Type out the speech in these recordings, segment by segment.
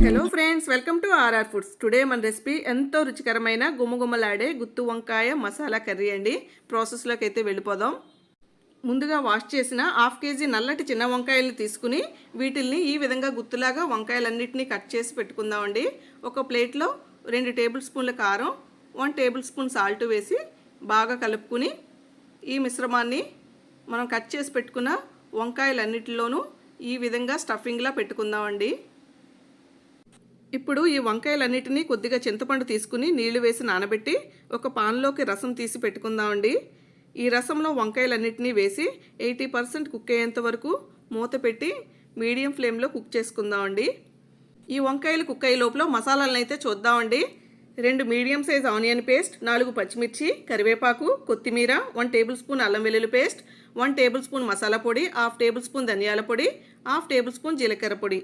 Hello friends welcome to R R foods today మన recipe ఎంతో రుచికరమైన గుమ్మగుమ్మలాడే గుత్తు వంకాయ మసాలా కర్రీ అండి. ప్రాసెస్లోకి అయితే వెళ్ళిపోదాం. ముందుగా వాష్ చేసిన హాఫ్ కేజీ నల్లటి చిన్న వంకాయలు తీసుకుని వీటిల్ని ఈ విధంగా గుత్తులాగా వంకాయలన్నింటినీ కట్ చేసి పెట్టుకుందామండి ఒక ప్లేట్లో రెండు టేబుల్ స్పూన్ల కారం వన్ టేబుల్ స్పూన్ సాల్ట్ వేసి బాగా కలుపుకుని ఈ మిశ్రమాన్ని మనం కట్ చేసి పెట్టుకున్న వంకాయలన్నిటిలోనూ ఈ విధంగా స్టఫింగ్లా పెట్టుకుందామండి. ఇప్పుడు ఈ వంకాయలన్నిటినీ కొద్దిగా చింతపండు తీసుకుని నీళ్ళు వేసి నానబెట్టి ఒక పాన్లోకి రసం తీసి పెట్టుకుందామండి. ఈ రసంలో వంకాయలన్నిటినీ వేసి ఎయిటీ పర్సెంట్ కుక్ అయ్యేంత వరకు మూత పెట్టి మీడియం ఫ్లేమ్లో కుక్ చేసుకుందామండి. ఈ వంకాయలు కుక్ అయ్యే లోపల మసాలాలను అయితే చూద్దామండి. రెండు మీడియం సైజ్ ఆనియన్ పేస్ట్ నాలుగు పచ్చిమిర్చి కరివేపాకు కొత్తిమీర వన్ టేబుల్ స్పూన్ అల్లం వెల్లుల్లి paste one tablespoon masala పొడి హాఫ్ టేబుల్ స్పూన్ ధనియాల పొడి హాఫ్ టేబుల్ స్పూన్ జీలకర్ర పొడి.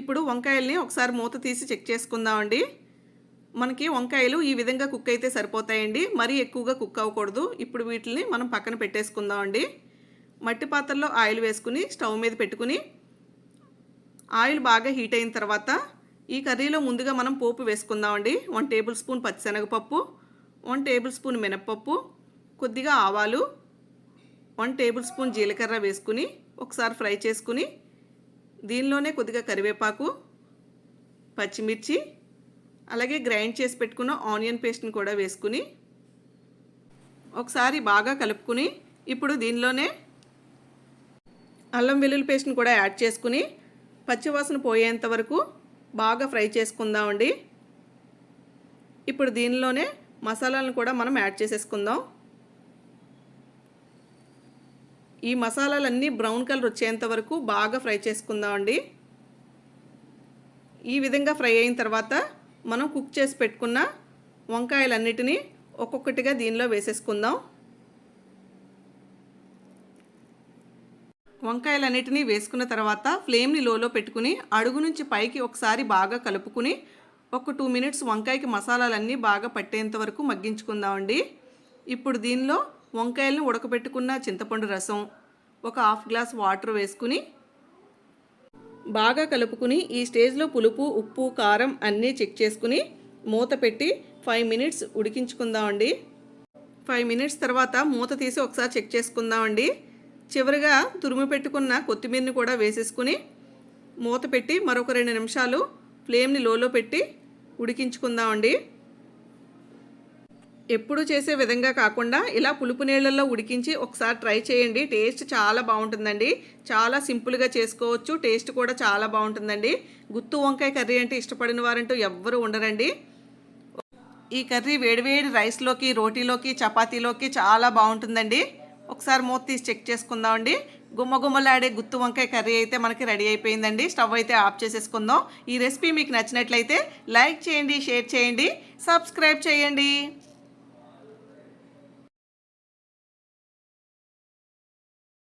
ఇప్పుడు వంకాయల్ని ఒకసారి మూత తీసి చెక్ చేసుకుందామండి మనకి వంకాయలు ఈ విధంగా కుక్ అయితే సరిపోతాయండి. మరీ ఎక్కువగా కుక్ అవ్వకూడదు. ఇప్పుడు వీటిని మనం పక్కన పెట్టేసుకుందామండి మట్టి పాత్రలో ఆయిల్ వేసుకుని స్టవ్ మీద పెట్టుకుని ఆయిల్ బాగా హీట్ అయిన తర్వాత ఈ కర్రీలో ముందుగా మనం పోపు వేసుకుందామండి. వన్ టేబుల్ స్పూన్ పచ్చిశనగపప్పు వన్ టేబుల్ స్పూన్ మినప్పప్పు కొద్దిగా ఆవాలు వన్ టేబుల్ స్పూన్ జీలకర్ర వేసుకుని ఒకసారి ఫ్రై చేసుకుని దీనిలోనే కొద్దిగా కరివేపాకు పచ్చిమిర్చి అలాగే గ్రైండ్ చేసి పెట్టుకున్న ఆనియన్ పేస్ట్ని కూడా వేసుకుని ఒకసారి బాగా కలుపుకుని ఇప్పుడు దీనిలోనే అల్లం వెల్లుల్లి పేస్ట్ని కూడా యాడ్ చేసుకుని పచ్చివాసన పోయేంత వరకు బాగా ఫ్రై చేసుకుందామండి. ఇప్పుడు దీనిలోనే మసాలాలను కూడా మనం యాడ్ చేసేసుకుందాం. ఈ మసాలాలన్నీ బ్రౌన్ కలర్ వచ్చేంత వరకు బాగా ఫ్రై చేసుకుందామండి. ఈ విధంగా ఫ్రై అయిన తర్వాత మనం కుక్ చేసి పెట్టుకున్న వంకాయలన్నిటినీ ఒక్కొక్కటిగా దీనిలో వేసేసుకుందాం. వంకాయలన్నిటినీ వేసుకున్న తర్వాత ఫ్లేమ్ని లోలో పెట్టుకుని అడుగు నుంచి పైకి ఒకసారి బాగా కలుపుకుని ఒక టూ మినిట్స్ వంకాయకి మసాలాలన్నీ బాగా పట్టేంత వరకు మగ్గించుకుందామండి. ఇప్పుడు దీనిలో వంకాయలను ఉడకబెట్టుకున్న చింతపండు రసం ఒక హాఫ్ గ్లాస్ వాటర్ వేసుకుని బాగా కలుపుకుని ఈ స్టేజ్లో పులుపు ఉప్పు కారం అన్నీ చెక్ చేసుకుని మూత పెట్టి ఫైవ్ మినిట్స్ ఉడికించుకుందామండి. ఫైవ్ మినిట్స్ తర్వాత మూత తీసి ఒకసారి చెక్ చేసుకుందామండి. చివరిగా తురిమి పెట్టుకున్న కొత్తిమీరని కూడా వేసేసుకుని మూత పెట్టి మరొక రెండు నిమిషాలు ఫ్లేమ్ని లోలో పెట్టి ఉడికించుకుందామండి. ఎప్పుడు చేసే విధంగా కాకుండా ఇలా పులుపు నీళ్ళల్లో ఉడికించి ఒకసారి ట్రై చేయండి. టేస్ట్ చాలా బాగుంటుందండి. చాలా సింపుల్గా చేసుకోవచ్చు. టేస్ట్ కూడా చాలా బాగుంటుందండి. గుత్తు వంకాయ కర్రీ అంటే ఇష్టపడిన వారంటూ ఎవ్వరూ ఉండరండి. ఈ కర్రీ వేడివేడి రైస్లోకి రోటీలోకి చపాతీలోకి చాలా బాగుంటుందండి. ఒకసారి మూత తీసి చెక్ చేసుకుందామండి. గుమ్మగుమ్మలాడే గుత్తు వంకాయ కర్రీ అయితే మనకి రెడీ అయిపోయిందండి. స్టవ్ అయితే ఆఫ్ చేసేసుకుందాం. ఈ రెసిపీ మీకు నచ్చినట్లయితే లైక్ చేయండి షేర్ చేయండి సబ్స్క్రైబ్ చేయండి.